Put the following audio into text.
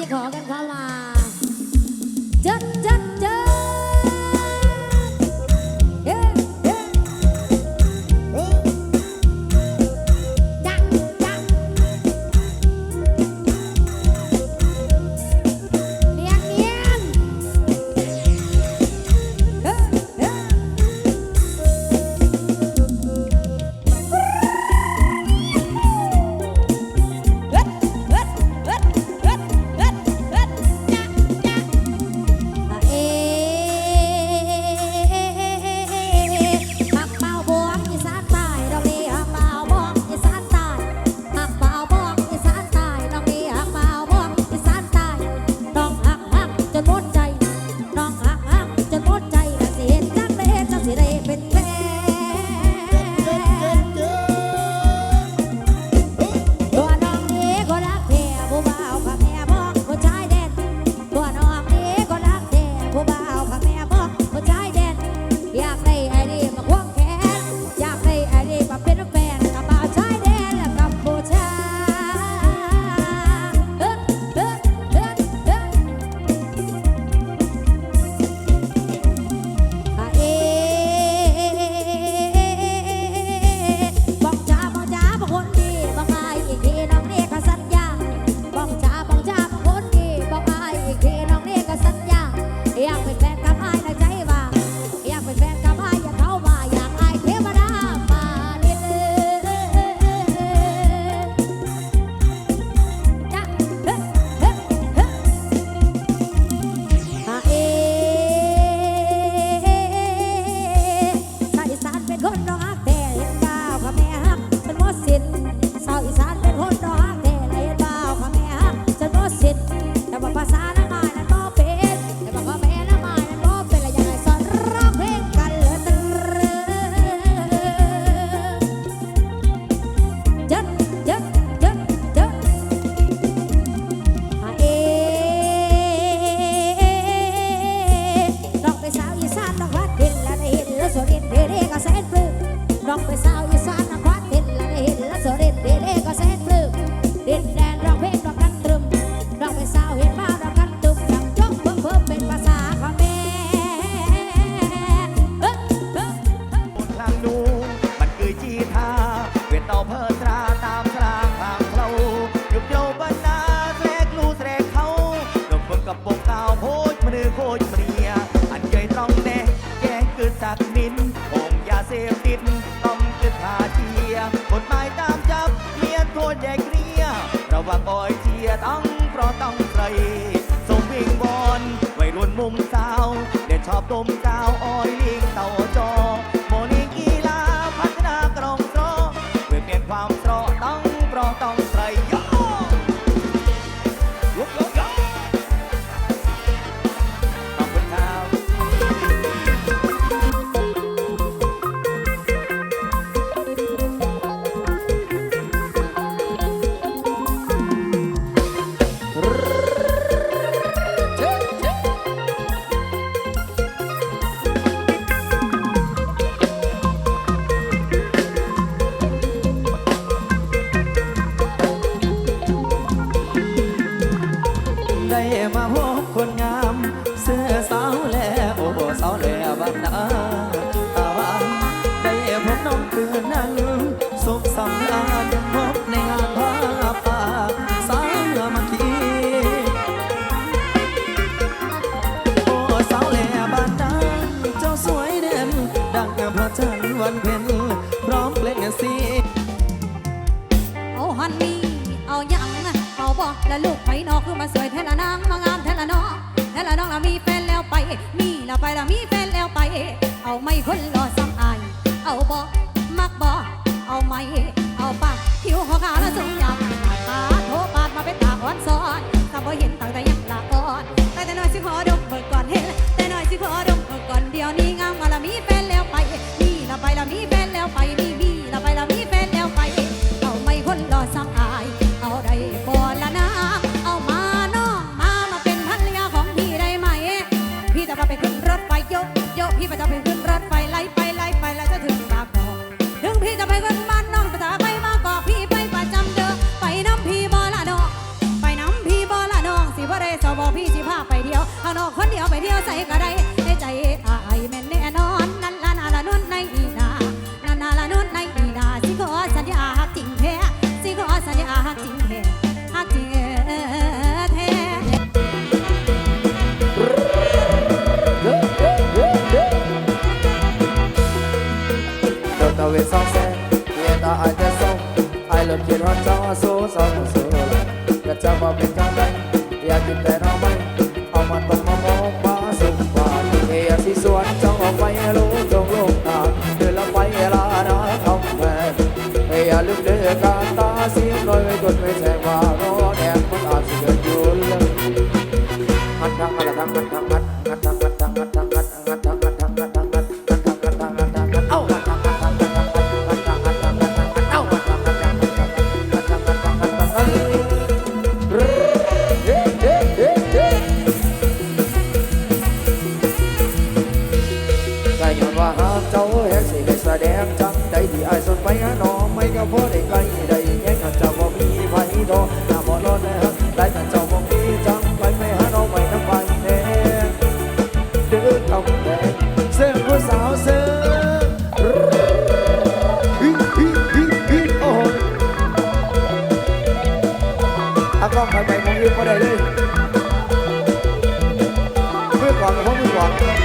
ที่ขอกันเข้ามา น้องไปสาวอีสานน้องวัดดินและได้เห็นล้วโสดินเดเดก็แสนปลื้มดินแดนร้องเพลงร้องกันตรึมน้องไปสาวเห็นบ้าร้องกันตุ่มดังจงเพิ่มเพิ่มเป็นภาษาขมรเอ้อเอ้อทางนูมันคือจีทาเวียนต่อเพอตราตามสลางทางเขาหยุบโยบรรณาแสกลูแสกเขาดมเบิ่งกับปกเก่าโพดมือโคตรเมียอันใหญ่ต้องแน่แย่งคือสักนินองยาเสพติด อบดมกาวอ้อยลิงเต่า น้านาตาวานได้พบน้องคืนนั้นสุขสำราญพบในงานผ้าป่าสาวเรือมาคีโอ้สาวแหล่บ้านนาเจ้าสวยเด่น ดังพระจันทร์วันเพ็ญพร้อมเพลงสีเอาฮันนี่เอาหยังอะเอาบอกแล้วลูกไปนอกคือมาสวยแทละนางมางามแทละน้องแทละน้องละมีแฟนแล้วไป มีแล้วไปละมีแฟน เอาไม่คนรอซ้ำอาย เอาบอกมักบอกเอาไม่ พี่ก็จะไปขึ้นรถไฟไล่ไปไล่ไปแล้วจะถึงปากบอกถึงพี่จะไปขึ้นบ้านน้องภาษาไปมากอกพี่ไปประจำเด้อไปน้ำพี่บ่ละน้องไปน้ำพี่บ่ละน้องสิบ่ได้สบอพี่สิพาไปเดียวเอานอกคนเดียวไปเที่ยวใส่กระไดในใจอายแม่นแน่นอนนั่นล่ะน่ะละนุ่นในอีน นฮอตจอโซโซอโซละกระจับว่เป็นกดังอยากกินแต่น้อากล้องเข้าใจองอีมก็ได้เลยเพื่อความเพื่อความ